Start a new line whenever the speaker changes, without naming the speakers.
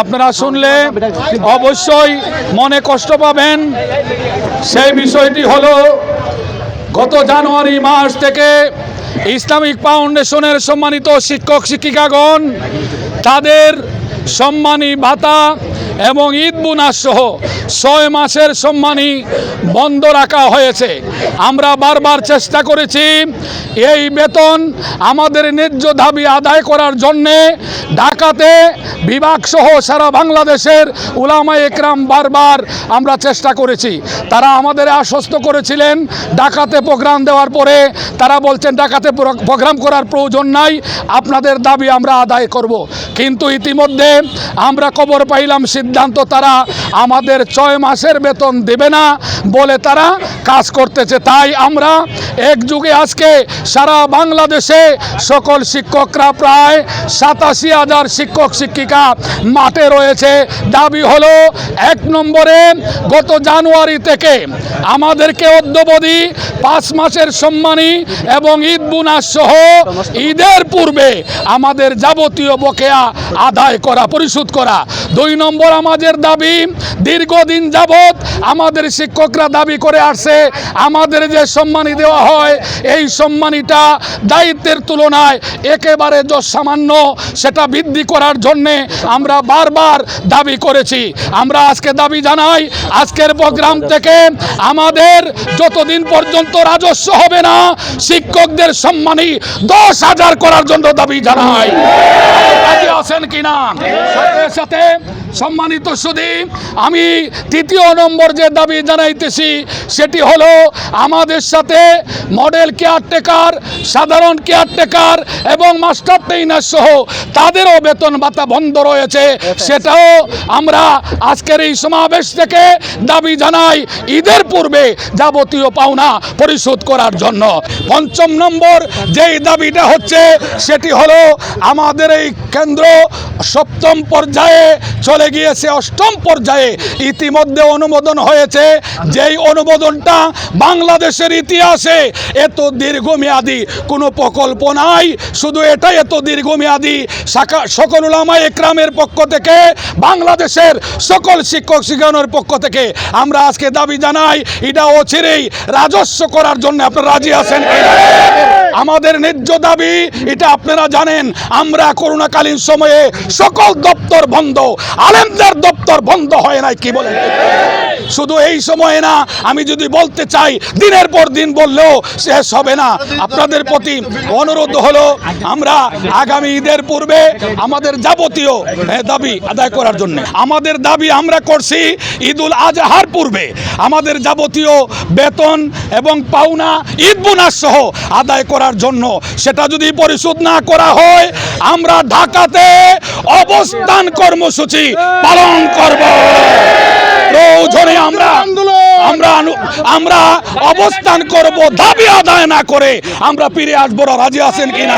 আপনারা শুনলে অবশ্যই মনে কষ্ট পাবেন। সেই বিষয়টি হলো, গত জানুয়ারি মাস থেকে ইসলামিক ফাউন্ডেশনের সম্মানিত শিক্ষক শিক্ষিকাগণ তাদের সম্মানী ভাতা এবং ঈদ বোনাস সহ ছয় মাসের সম্মানী বন্ধ রাখা হয়েছে। আমরা বারবার চেষ্টা করেছি এই বেতন আমাদের ন্যায্য দাবি আদায় করার জন্যে। ঢাকাতে বিভাগ সহ সারা বাংলাদেশের উলামা একরাম বারবার আমরা চেষ্টা করেছি। তারা আমাদের আশ্বস্ত করেছিলেন ঢাকাতে প্রোগ্রাম দেওয়ার পরে। তারা বলছেন প্রো- প্রোগ্রাম করার প্রয়োজন নাই, আপনাদের দাবি আমরা আদায় করব। কিন্তু ইতিমধ্যে আমরা খবর পাইলাম সিদ্ধান্ত তারা আমাদের ছয় মাসের বেতন দেবে না বলে তারা কাজ করতেছে। তাই আমরা এক যুগে আজকে সারা বাংলাদেশে সকল শিক্ষকরা প্রায় সাতাশি হাজার শিক্ষক, শিক্ষিকা মাঠে রয়েছে। দাবি হলো, এক নম্বরে গত জানুয়ারি থেকে আমাদেরকে অদ্যবধি পাঁচ মাসের সম্মানী এবং ঈদ বোনাস সহ ঈদের পূর্বে আমাদের যাবতীয় বকেয়া আদায় করা, পরিশোধ করা। দুই নম্বর আমাদের দাবি দীর্ঘদিন যাবৎ আমাদের শিক্ষকরা দাবি করে আসছে, আমাদের যে সম্মানী দেওয়া হয়, এই সম্মানীটা দায়িত্বের তুলনায় একেবারে সামান্য সেটা বৃদ্ধি করার জন্যে আমরা বারবার দাবি করেছি। আমরা আজকে দাবি জানাই, আজকের প্রোগ্রাম থেকে আমাদের যতদিন পর্যন্ত রাজস্ব হবে না, শিক্ষকদের সম্মানী দশ হাজার করার জন্য দাবি জানাই। আছেন কিনা? সাথে সাথে সম্মানিত সুদী, আমি তৃতীয় নম্বর যে দাবি জানাইতেছি সেটি হলো আমাদের সাথে মডেল কেয়ারটেকার সাধারণ কেয়ারটেকার এবং মাস্টার ট্রেনার সহ তাদেরও বেতন ভাতা বন্ধ রয়েছে। সেটাও আমরা আজকের এই সমাবেশ থেকে দাবি জানাই ঈদের পূর্বে যাবতীয় পাওনা পরিশোধ করার জন্য। পঞ্চম নম্বর যেই দাবিটা হচ্ছে সেটি হলো আমাদের এই কেন্দ্র সপ্তম পর্যায়ে চলে গিয়েছে অষ্টম পর্যায়ে। ইতিমধ্যে অনুমোদন হয়েছে। যেই অনুমোদনটা বাংলাদেশের ইতিহাসে এত দীর্ঘমেয়াদী কোনো প্রকল্প নাই। শুধু এটাই এত দীর্ঘমেয়াদী। সকল উলামা একরামের পক্ষ থেকে, বাংলাদেশের সকল শিক্ষক শিক্ষানোর পক্ষ থেকে আমরা আজকে দাবি জানাই, এটা অচিরেই রাজস্ব করার জন্য আপনারা রাজি আছেন আমাদের ন্যায্য দাবি, এটা আপনারা জানেন, আমরা করোনাকালীন সময়ে সকল দপ্তর বন্ধ, আলেমদের দপ্তর বন্ধ হয় নাই, কি বলেন? শুধু এই সময়ে না, আমি যদি বলতে চাই, দিনের পর দিন বললেও শেষ হবে না। আপনাদের প্রতি অনুরোধ হলো, আমরা আগামী ঈদের পূর্বে আমাদের যাবতীয় দাবি আদায় করার জন্য। আমাদের দাবি আমরা করছি ঈদুল আজহার পূর্বে। আমাদের যাবতীয় বেতন এবং পাওনা ঈদ বোনাস সহ আদায় করার জন্য। সেটা যদি পরিশোধ না করা হয়, আমরা ঢাকাতে অবস্থান কর্মসূচি পালন করব। প্রয়োজনে আমরা আমরা আমরা অবস্থান করব দাবি আদায় না করে। আমরা ফিরে আসব রাজি আছেন কিনা?